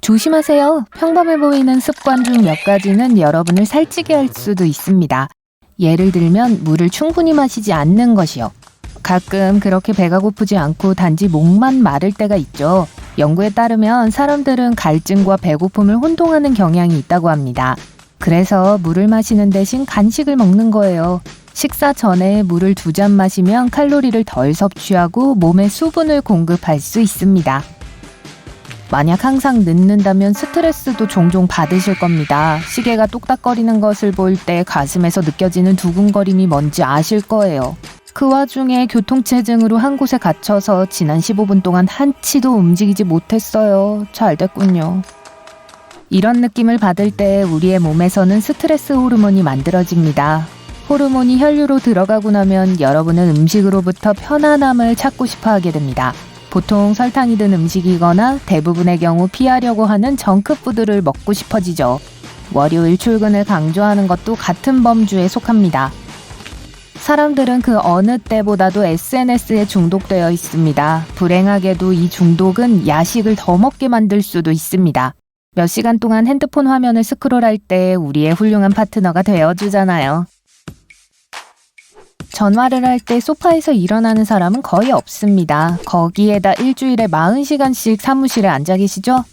조심하세요. 평범해 보이는 습관 중 몇 가지는 여러분을 살찌게 할 수도 있습니다. 예를 들면 물을 충분히 마시지 않는 것이요. 가끔 그렇게 배가 고프지 않고 단지 목만 마를 때가 있죠. 연구에 따르면 사람들은 갈증과 배고픔을 혼동하는 경향이 있다고 합니다. 그래서 물을 마시는 대신 간식을 먹는 거예요. 식사 전에 물을 두 잔 마시면 칼로리를 덜 섭취하고 몸에 수분을 공급할 수 있습니다. 만약 항상 늦는다면 스트레스도 종종 받으실 겁니다. 시계가 똑딱거리는 것을 볼 때 가슴에서 느껴지는 두근거림이 뭔지 아실 거예요. 그 와중에 교통체증으로 한 곳에 갇혀서 지난 15분 동안 한치도 움직이지 못했어요. 잘 됐군요. 이런 느낌을 받을 때 우리의 몸에서는 스트레스 호르몬이 만들어집니다. 호르몬이 혈류로 들어가고 나면 여러분은 음식으로부터 편안함을 찾고 싶어 하게 됩니다. 보통 설탕이 든 음식이거나 대부분의 경우 피하려고 하는 정크푸드를 먹고 싶어지죠. 월요일 출근을 강조하는 것도 같은 범주에 속합니다. 사람들은 그 어느 때보다도 SNS에 중독되어 있습니다. 불행하게도 이 중독은 야식을 더 먹게 만들 수도 있습니다. 몇 시간 동안 핸드폰 화면을 스크롤할 때 우리의 훌륭한 파트너가 되어주잖아요. 전화를 할 때 소파에서 일어나는 사람은 거의 없습니다. 거기에다 일주일에 40시간씩 사무실에 앉아 계시죠?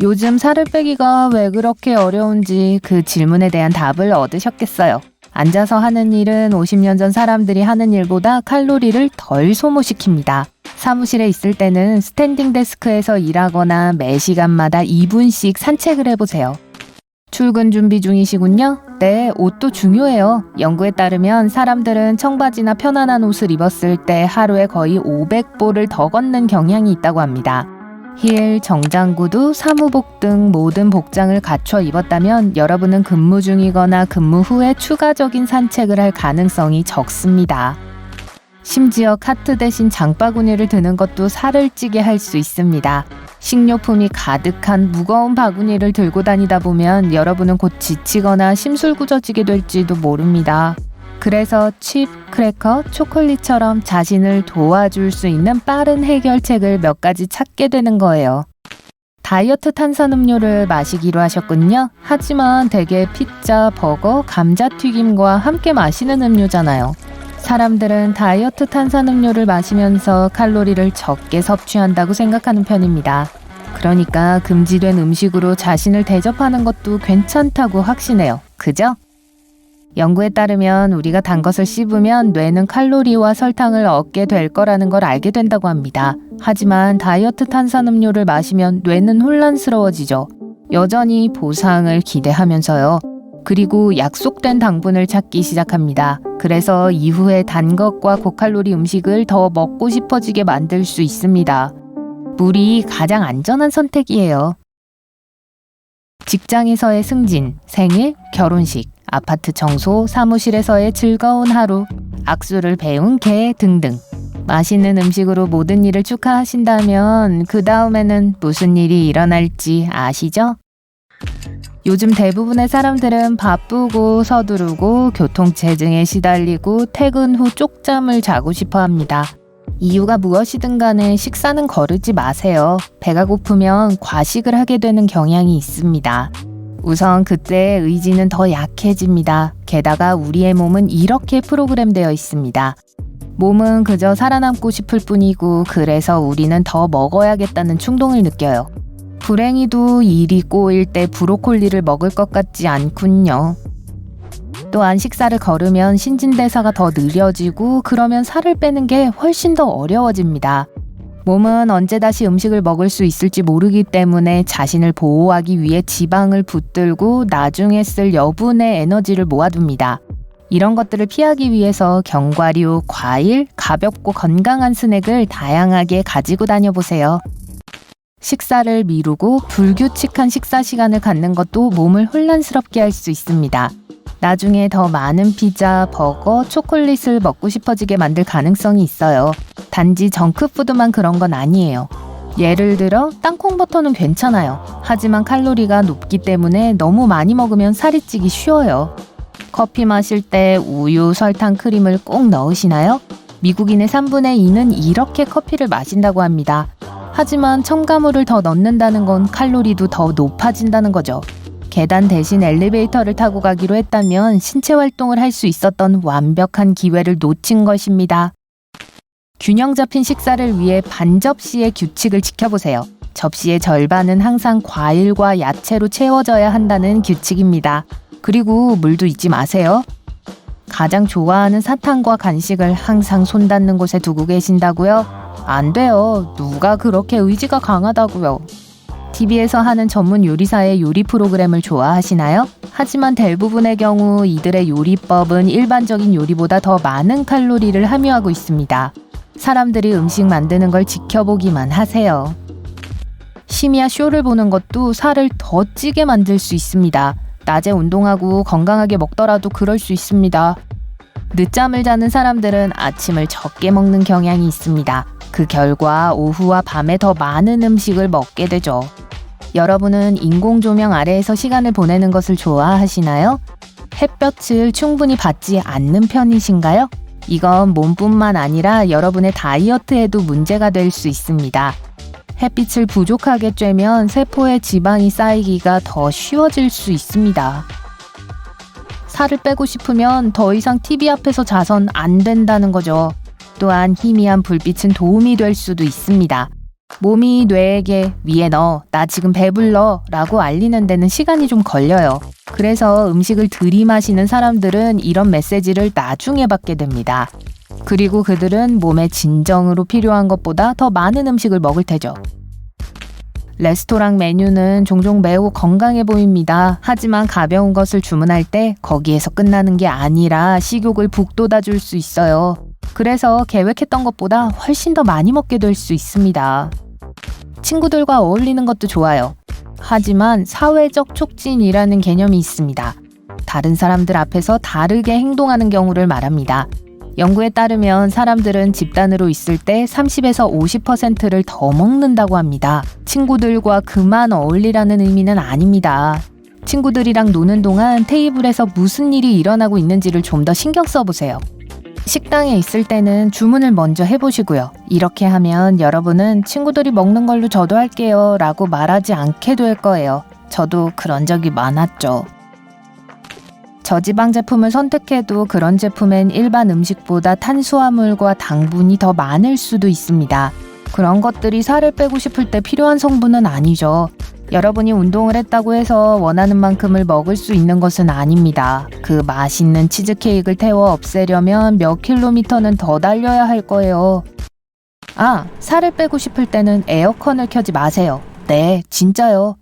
요즘 살을 빼기가 왜 그렇게 어려운지 그 질문에 대한 답을 얻으셨겠어요. 앉아서 하는 일은 50년 전 사람들이 하는 일보다 칼로리를 덜 소모시킵니다. 사무실에 있을 때는 스탠딩 데스크에서 일하거나 매 시간마다 2분씩 산책을 해보세요. 출근 준비 중이시군요? 네, 옷도 중요해요. 연구에 따르면 사람들은 청바지나 편안한 옷을 입었을 때 하루에 거의 500보를 더 걷는 경향이 있다고 합니다. 힐, 정장구두, 사무복 등 모든 복장을 갖춰 입었다면 여러분은 근무 중이거나 근무 후에 추가적인 산책을 할 가능성이 적습니다. 심지어 카트 대신 장바구니를 드는 것도 살을 찌게 할 수 있습니다. 식료품이 가득한 무거운 바구니를 들고 다니다 보면 여러분은 곧 지치거나 심술구져지게 될지도 모릅니다. 그래서 칩, 크래커, 초콜릿처럼 자신을 도와줄 수 있는 빠른 해결책을 몇 가지 찾게 되는 거예요. 다이어트 탄산음료를 마시기로 하셨군요. 하지만 대개 피자, 버거, 감자튀김과 함께 마시는 음료잖아요. 사람들은 다이어트 탄산음료를 마시면서 칼로리를 적게 섭취한다고 생각하는 편입니다. 그러니까 금지된 음식으로 자신을 대접하는 것도 괜찮다고 확신해요. 그죠? 연구에 따르면 우리가 단 것을 씹으면 뇌는 칼로리와 설탕을 얻게 될 거라는 걸 알게 된다고 합니다. 하지만 다이어트 탄산음료를 마시면 뇌는 혼란스러워지죠. 여전히 보상을 기대하면서요. 그리고 약속된 당분을 찾기 시작합니다. 그래서 이후에 단 것과 고칼로리 음식을 더 먹고 싶어지게 만들 수 있습니다. 물이 가장 안전한 선택이에요. 직장에서의 승진, 생일, 결혼식, 아파트 청소, 사무실에서의 즐거운 하루, 악수를 배운 개 등등. 맛있는 음식으로 모든 일을 축하하신다면 그 다음에는 무슨 일이 일어날지 아시죠? 요즘 대부분의 사람들은 바쁘고 서두르고 교통체증에 시달리고 퇴근 후 쪽잠을 자고 싶어 합니다. 이유가 무엇이든 간에 식사는 거르지 마세요. 배가 고프면 과식을 하게 되는 경향이 있습니다. 우선 그때 의지는 더 약해집니다. 게다가 우리의 몸은 이렇게 프로그램되어 있습니다. 몸은 그저 살아남고 싶을 뿐이고 그래서 우리는 더 먹어야겠다는 충동을 느껴요. 불행히도 일이 꼬일 때 브로콜리를 먹을 것 같지 않군요. 또한 식사를 거르면 신진대사가 더 느려지고 그러면 살을 빼는 게 훨씬 더 어려워집니다. 몸은 언제 다시 음식을 먹을 수 있을지 모르기 때문에 자신을 보호하기 위해 지방을 붙들고 나중에 쓸 여분의 에너지를 모아둡니다. 이런 것들을 피하기 위해서 견과류, 과일, 가볍고 건강한 스낵을 다양하게 가지고 다녀 보세요. 식사를 미루고 불규칙한 식사 시간을 갖는 것도 몸을 혼란스럽게 할 수 있습니다. 나중에 더 많은 피자, 버거, 초콜릿을 먹고 싶어지게 만들 가능성이 있어요. 단지 정크푸드만 그런 건 아니에요. 예를 들어 땅콩버터는 괜찮아요. 하지만 칼로리가 높기 때문에 너무 많이 먹으면 살이 찌기 쉬워요. 커피 마실 때 우유, 설탕, 크림을 꼭 넣으시나요? 미국인의 3분의 2는 이렇게 커피를 마신다고 합니다. 하지만 첨가물을 더 넣는다는 건 칼로리도 더 높아진다는 거죠. 계단 대신 엘리베이터를 타고 가기로 했다면 신체 활동을 할 수 있었던 완벽한 기회를 놓친 것입니다. 균형 잡힌 식사를 위해 반 접시의 규칙을 지켜보세요. 접시의 절반은 항상 과일과 야채로 채워져야 한다는 규칙입니다. 그리고 물도 잊지 마세요. 가장 좋아하는 사탕과 간식을 항상 손 닿는 곳에 두고 계신다고요? 안 돼요. 누가 그렇게 의지가 강하다고요. TV에서 하는 전문 요리사의 요리 프로그램을 좋아하시나요? 하지만 대부분의 경우 이들의 요리법은 일반적인 요리보다 더 많은 칼로리를 함유하고 있습니다. 사람들이 음식 만드는 걸 지켜보기만 하세요. 심야 쇼를 보는 것도 살을 더 찌게 만들 수 있습니다. 낮에 운동하고 건강하게 먹더라도 그럴 수 있습니다. 늦잠을 자는 사람들은 아침을 적게 먹는 경향이 있습니다. 그 결과 오후와 밤에 더 많은 음식을 먹게 되죠. 여러분은 인공 조명 아래에서 시간을 보내는 것을 좋아하시나요? 햇볕을 충분히 받지 않는 편이신가요? 이건 몸뿐만 아니라 여러분의 다이어트에도 문제가 될 수 있습니다. 햇빛을 부족하게 쬐면 세포에 지방이 쌓이기가 더 쉬워질 수 있습니다. 살을 빼고 싶으면 더 이상 TV 앞에서 자선 안 된다는 거죠. 또한 희미한 불빛은 도움이 될 수도 있습니다. 몸이 뇌에게 위에 넣어, 나 지금 배불러 라고 알리는 데는 시간이 좀 걸려요. 그래서 음식을 들이마시는 사람들은 이런 메시지를 나중에 받게 됩니다. 그리고 그들은 몸에 진정으로 필요한 것보다 더 많은 음식을 먹을 테죠. 레스토랑 메뉴는 종종 매우 건강해 보입니다. 하지만 가벼운 것을 주문할 때 거기에서 끝나는 게 아니라 식욕을 북돋아 줄 수 있어요. 그래서 계획했던 것보다 훨씬 더 많이 먹게 될 수 있습니다. 친구들과 어울리는 것도 좋아요. 하지만 사회적 촉진이라는 개념이 있습니다. 다른 사람들 앞에서 다르게 행동하는 경우를 말합니다. 연구에 따르면 사람들은 집단으로 있을 때 30에서 50%를 더 먹는다고 합니다. 친구들과 그만 어울리라는 의미는 아닙니다. 친구들이랑 노는 동안 테이블에서 무슨 일이 일어나고 있는지를 좀 더 신경 써보세요. 식당에 있을 때는 주문을 먼저 해보시고요. 이렇게 하면 여러분은 친구들이 먹는 걸로 저도 할게요 라고 말하지 않게 될 거예요. 저도 그런 적이 많았죠. 저지방 제품을 선택해도 그런 제품엔 일반 음식보다 탄수화물과 당분이 더 많을 수도 있습니다. 그런 것들이 살을 빼고 싶을 때 필요한 성분은 아니죠. 여러분이 운동을 했다고 해서 원하는 만큼을 먹을 수 있는 것은 아닙니다. 그 맛있는 치즈케이크를 태워 없애려면 몇 킬로미터는 더 달려야 할 거예요. 아, 살을 빼고 싶을 때는 에어컨을 켜지 마세요. 네, 진짜요.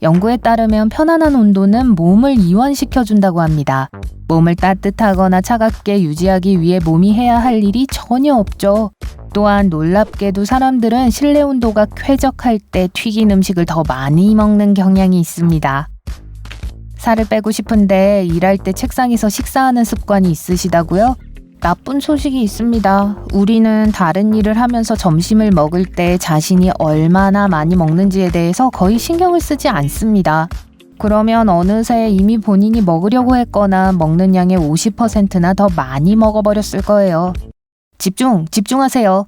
연구에 따르면 편안한 온도는 몸을 이완시켜준다고 합니다. 몸을 따뜻하거나 차갑게 유지하기 위해 몸이 해야 할 일이 전혀 없죠. 또한 놀랍게도 사람들은 실내 온도가 쾌적할 때 튀긴 음식을 더 많이 먹는 경향이 있습니다. 살을 빼고 싶은데 일할 때 책상에서 식사하는 습관이 있으시다고요? 나쁜 소식이 있습니다. 우리는 다른 일을 하면서 점심을 먹을 때 자신이 얼마나 많이 먹는지에 대해서 거의 신경을 쓰지 않습니다. 그러면 어느새 이미 본인이 먹으려고 했거나 먹는 양의 50%나 더 많이 먹어버렸을 거예요. 집중, 집중하세요.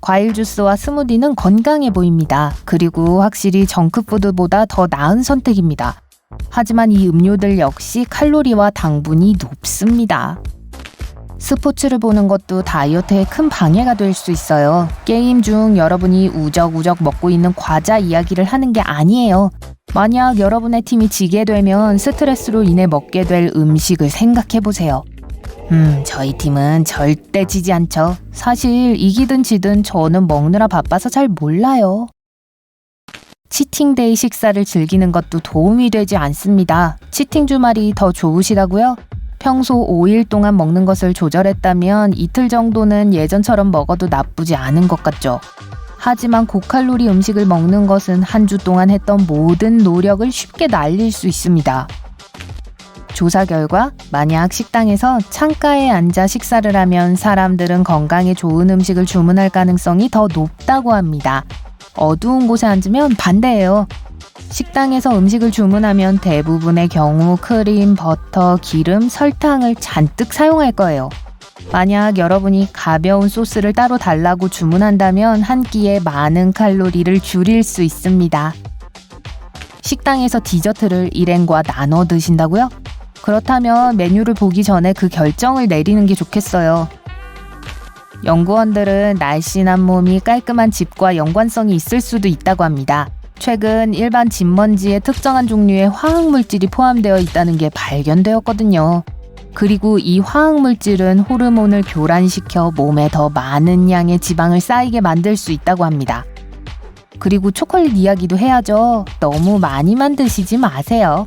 과일 주스와 스무디는 건강해 보입니다. 그리고 확실히 정크푸드보다 더 나은 선택입니다. 하지만 이 음료들 역시 칼로리와 당분이 높습니다. 스포츠를 보는 것도 다이어트에 큰 방해가 될 수 있어요. 게임 중 여러분이 우적우적 먹고 있는 과자 이야기를 하는 게 아니에요. 만약 여러분의 팀이 지게 되면 스트레스로 인해 먹게 될 음식을 생각해 보세요. 음, 저희 팀은 절대 지지 않죠. 사실 이기든 지든 저는 먹느라 바빠서 잘 몰라요. 치팅데이 식사를 즐기는 것도 도움이 되지 않습니다. 치팅 주말이 더 좋으시다고요? 평소 5일 동안 먹는 것을 조절했다면 이틀 정도는 예전처럼 먹어도 나쁘지 않은 것 같죠. 하지만 고칼로리 음식을 먹는 것은 한 주 동안 했던 모든 노력을 쉽게 날릴 수 있습니다. 조사 결과 만약 식당에서 창가에 앉아 식사를 하면 사람들은 건강에 좋은 음식을 주문할 가능성이 더 높다고 합니다. 어두운 곳에 앉으면 반대예요. 식당에서 음식을 주문하면 대부분의 경우 크림, 버터, 기름, 설탕을 잔뜩 사용할 거예요. 만약 여러분이 가벼운 소스를 따로 달라고 주문한다면 한 끼에 많은 칼로리를 줄일 수 있습니다. 식당에서 디저트를 일행과 나눠 드신다고요? 그렇다면 메뉴를 보기 전에 그 결정을 내리는 게 좋겠어요. 연구원들은 날씬한 몸이 깔끔한 집과 연관성이 있을 수도 있다고 합니다. 최근 일반 집먼지에 특정한 종류의 화학물질이 포함되어 있다는 게 발견되었거든요. 그리고 이 화학물질은 호르몬을 교란시켜 몸에 더 많은 양의 지방을 쌓이게 만들 수 있다고 합니다. 그리고 초콜릿 이야기도 해야죠. 너무 많이만 드시지 마세요.